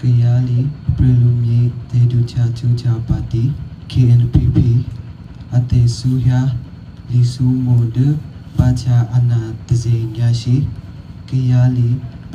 ကယားလီပရလူမြေဒေဒူချာချူချာပါတီ KNPP အတေဆူယာလီဆူမိုဒပါချာအနာတဇေညာရှိကယားလီပ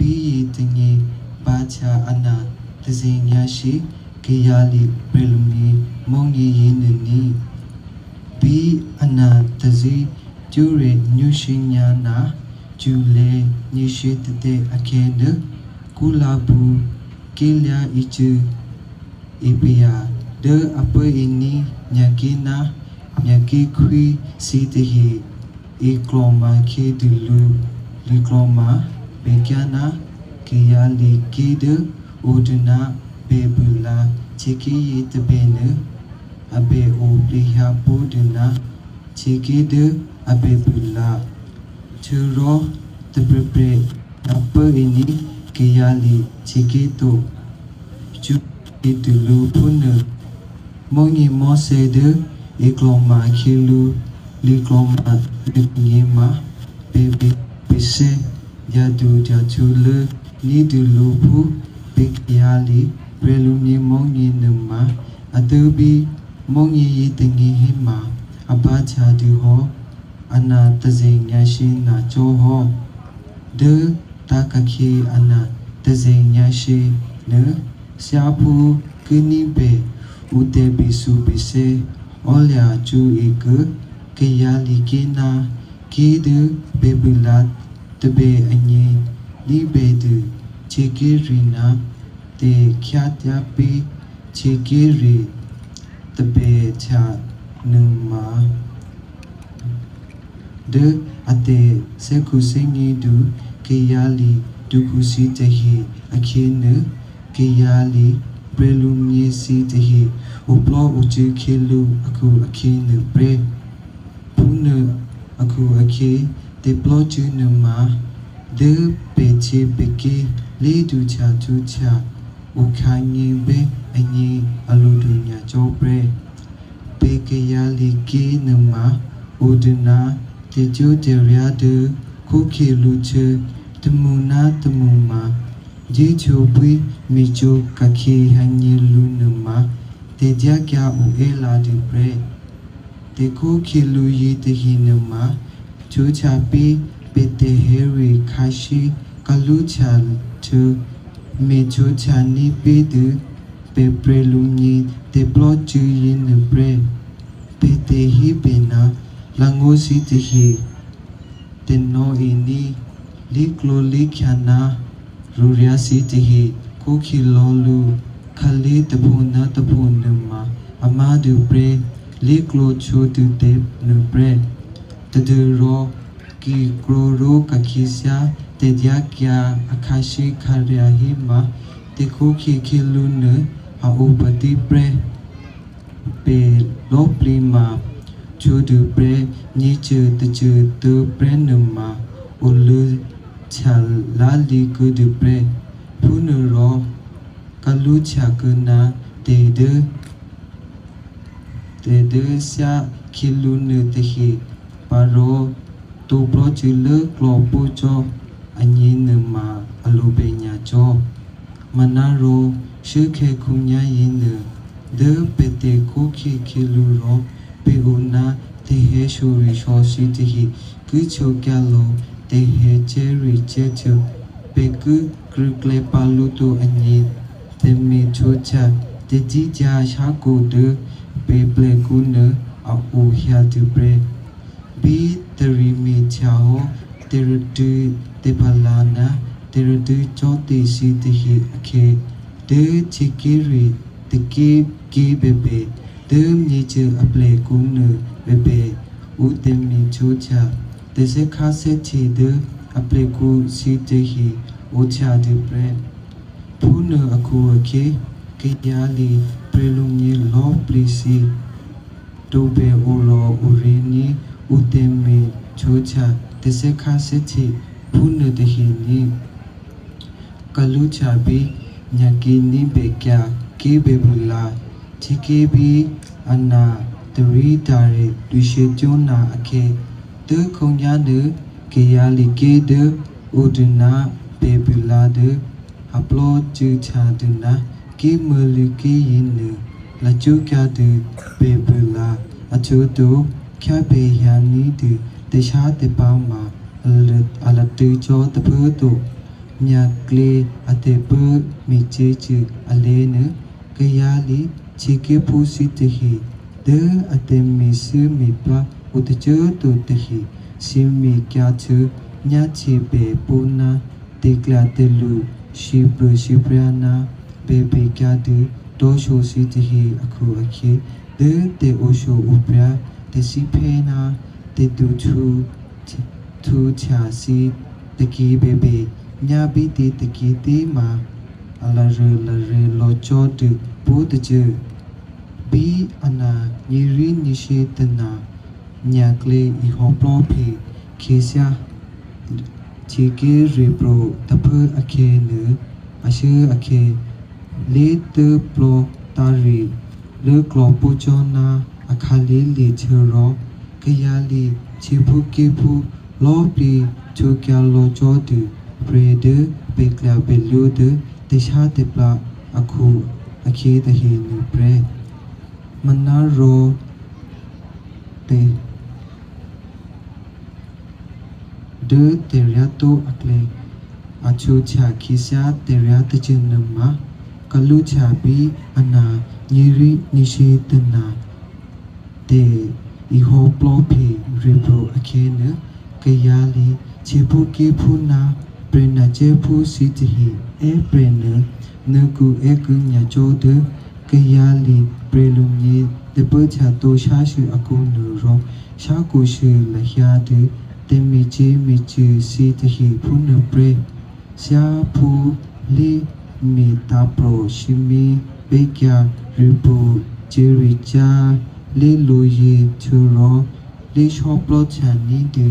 ပြီးရတငယ်ပါချာအနာတစင်ညာရှိကေယာလီပရလူမီမုံကြီးရင်းနေနီပြီးအနာတစီကျူရညွရှိညာနာကျူလေညရှိတတဲ့အခဲနကုလာဘူးကေလျာအချူအပီယာဒေအပွေအင်းနီညာကိနာညာကိခွီစီတဟီဧကလောမာခေဒလူလီကလောမာ Mekana kiyali kide udna bebula chiki yitabene abe obliha budna chiki de abe bula churo tebrebre apa ini kiyali chiki tu. Chuki tulu punu mongi mose de ikloma kilu likloma likloma bebe bisek ရတူကြချူလနီတူလူဖူပိကယာလီပရလူနီမောင်ငင်းနမအတူဘီမောင်ငီတငီဟိမာအပချာတူဟောအနာတစိညာရှိနာချိုဟောဒေတာကခေအနာတစိညာရှိနရှာဖူကိနိပေဥတေဘီစုပိစေအောလျာချူဧကကေယာလီကေနာကေဒဘေဘလတ် တပေအငင်းလိဘေတူခြေကေရီနာတေခ ्या တပိခြေကေရီတပေချာနုမာဒေအတေစေကုစင်ကြီးဒူကေယာလီဒုကုစီတဟိအခင်းနကေယာလီပရလူမြေစီတဟိဥပလောဥချေခေလူအခုအခင်းနပရေဖုန အခုအခင်း te plochu numa de peche peke le du cha chu cha u khanyi be anyi aludu nya cho pre peke ya li ke numa uduna te chu te rya de khu ke lu che tamuna tamuma je chu pui mi chu ka ke hanyi lu numa te ja kya u e la di pre te khu ke lu yi te hi numa ချူချာပီပေတေဟေရီခါရှိကလူချာတူမေချူချာနီပီဒူပေပရလူနီတေပလောချူယင်းနပရပေတေဟီပေနာလငိုစီတဟီတင်နိုအင်းနီလီကလိုလီခ ्याना ရူရယာစီတဟီကိုခီလောလူခလီတပူနာတပူနမအမာဒူပရ လီကလိုချူတူတေနပရတဒရောကီကရိုရိုကခိစယာတေဒယာကယာအခါရှိခရယာဟိမတေခုခိခိလူနအဥပတိပရေပေလောပလီမာချူဒူပရေညချူတချူတူပရေနမဥလူချာလာလီကုဒူပရေဖုနရောကလူချာကနာတေဒ တေဒစယာခိလူနတေဟိပါရောတူပရိုချီလကလောပူချောအငင်းနမအလိုပညာချောမနာရောရှိခေခုညာယင်းနဒေပတေခုခိခိလူရောပေဂုနာတေဟေရှူရီရှောရှိတိဟိကုချိုကလောတေဟေချေရီချေချေပေကုဂရကလေပါလူတူအငင်းတေမီချိုချာတေជីဂျာရှာကိုဒေပေပလေကုနအပူဟျာတူပရေဘီတရီမီချာဟောတေရတူတေပလာနာတေရတေချောတေစီတဟိအခေဒေချီကေရီတကေကေဘေဘေဒေမြေချအပလေကုန်းနဘေဘေဥတေ မီချိုချာတေစခါစေချီဒေအပလေကူစီတဟိဝချာဒီပရဖူနအခုအခေကေယာလီပရလုံမြေလောပလီစီတိုဘေအိုရော ဥရင်းနီဥတေမီချိုချာတေစခါစေချီဖူနတဟိနီကလူချာဘီညကီနိဘေကျာကေဘေဘူလာတီကေဘီအနာတရီတာရီဒွေရှိ ကျွန်းနာအခေတေခုံညာနကေယာလီကေဒဥဒနာဘေဘူလာဒအပလောချူချာဒနာကေမလီကေယင်းနလာချူကျာဒဘေဘူလာအချူတူခါဘေယာနီဒတခြားတပောင်းမှာအလအလတူချောတဖူတူမြတ်ကလေးအတေပမိချေချအလေးနကယာလီချေကေဖူစီတဟီဒေအတေမီစမီပလာဥတချတုတဟီစီမီကျချညချေပေပူနာတေကလာတေလူရှိပရရှိပရနာ ဘေဘေကျတူတောရှိုစီတဟီအခုအခေဒေတေအိုရှိုဥပရာတေစီဖေနာတေတူချူသူချာစီတကီဘေဘေညာဘီတီတကီတီမာအလာရလရလောချောတုဘူတချေဘီအနာညီရီနိရှိတနာညာကလေးဤဟောပလောဖီခေဆာချီကေရီပရိုတဖအခေနအရှိအခေ လေတပလောတာရီလေကလောပူချောနာအခါလေးလီချေရောကယာလီချီဖူကေဖူလောပီချူကျလောချောတုပရေဒဘေ ကလာဘေလူဒတေရှာတေပလာအခုအခေတဟိနိပရေမနာရောတေဒတေရတိုအကလေအချူချာခိစာတေရတချင်နမကလူချာဘီအနာညီရီနိရှိတနာတေဤဟောပလောဖီရီဘရိုအခေနကယာလီချေဖူကေဖူနာပရဏကျေဖူစီတဟိအေပရဏနကုအေကုညာချိုဒကယာလီပရလုံညေတပချာတိုရှာရှိအကုနူရောရှာကိုရှိလဟျာတေတေမီချေမီချေစီတဟိဖုနပရရှာဖူလီ မီတာပရိုရှိမီဘေကျာရီပူဂျေရီချာလေလိုယေချူရောလေရှောပလောချန်နီတေ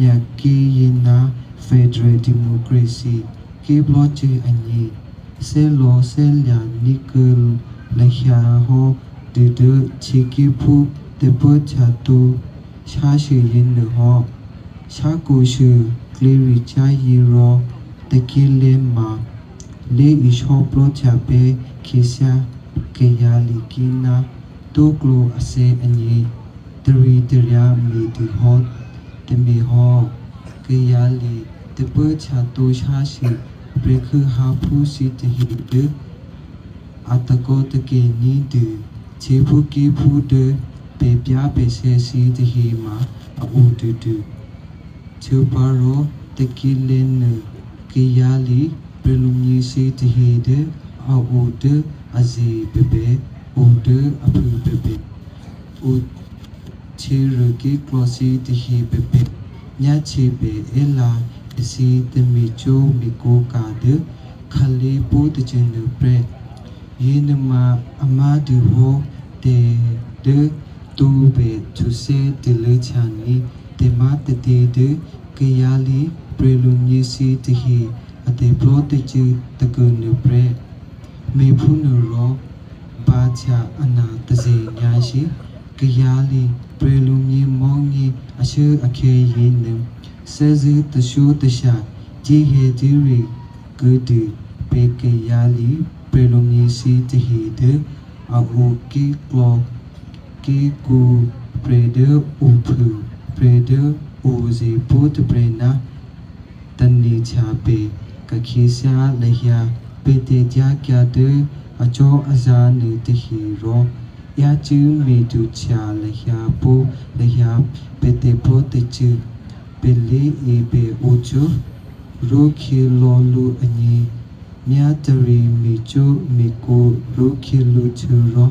ညကီယနာ Federal Democracy ကေဘလော့ချေအညီဆဲလောဆဲလျာနီကလလဟျာဟောဒေဒချီကေဖူတေပချာတူရှာရှိရင်နဟောရှာကိုရှိ ကလီရီချာယီရောတကီလေမာလေအရှောပလောချာပေခိစာကေယာလီကီနာတိုကလိုအစေအညီတရီတရာမီဒီဟောတမီဟောကေယာလီတပချာတိုရှာရှိဘရခဟာဖူစီတဟိဒအတကောတကေနီဒချေ ဖူကေဖူဒပေပြပေဆေစီတဟိမာအူတူတူချူပါရောတကီလင်းနကေယာလီပရလုံကြီးစီတဟိဒ အူဒအဇီပေပေအိုဒအဖူပေပေအိုချေရကီကလောစီတဟိပေပေညချေပေအလာအစီတမီချိုမီကိုကာဒခလီပိုတချင်နပရယေနမအမဒူဟောတေဒတူဘေသူစေတလေချာနီတေမတတေဒကယာလီပရလူညီစီတဟီအတေပလောတချီတကုနပရမေဖုနရောဘာချာအနာတစေညာရှိကယာလီပရလူညီမောင်းညီအရှိအခေယင်းနစေဇီတရှုတရှာဂျီဟေဂျီရီဂူဒီပေကေယာလီပေလုံမီစီတဟီဒေအဘူကီကလောကီကူပရေဒဥဖူပရေဒဥဇီပုတပရေနာတနီချာပေကခိစာလဟယာပေ တေကြကြတဲ့အချောအဇာနေတဟီရောယာချူမီတူချာလဟယာပူလဟယာပေတေပရိုတေချူ Billy Ibe Uchu ရိုခေလောလူအငီမြတ်တရီမီချိုမီကိုရိုခေလူချူရော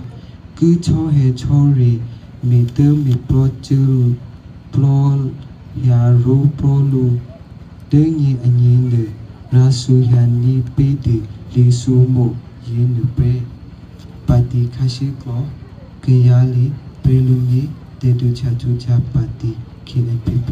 ကူချောဟေချောရီမီတမီပရောချူပလောယာရူပရောလူတင်းကြီးအငင်းလေ ရာဆူယန်နီပေတီလီဆူမိုယင်းနပေပါတီခရှိကောကေယာလီပေလူမီတေတူချာချူချာပါတီ KNPP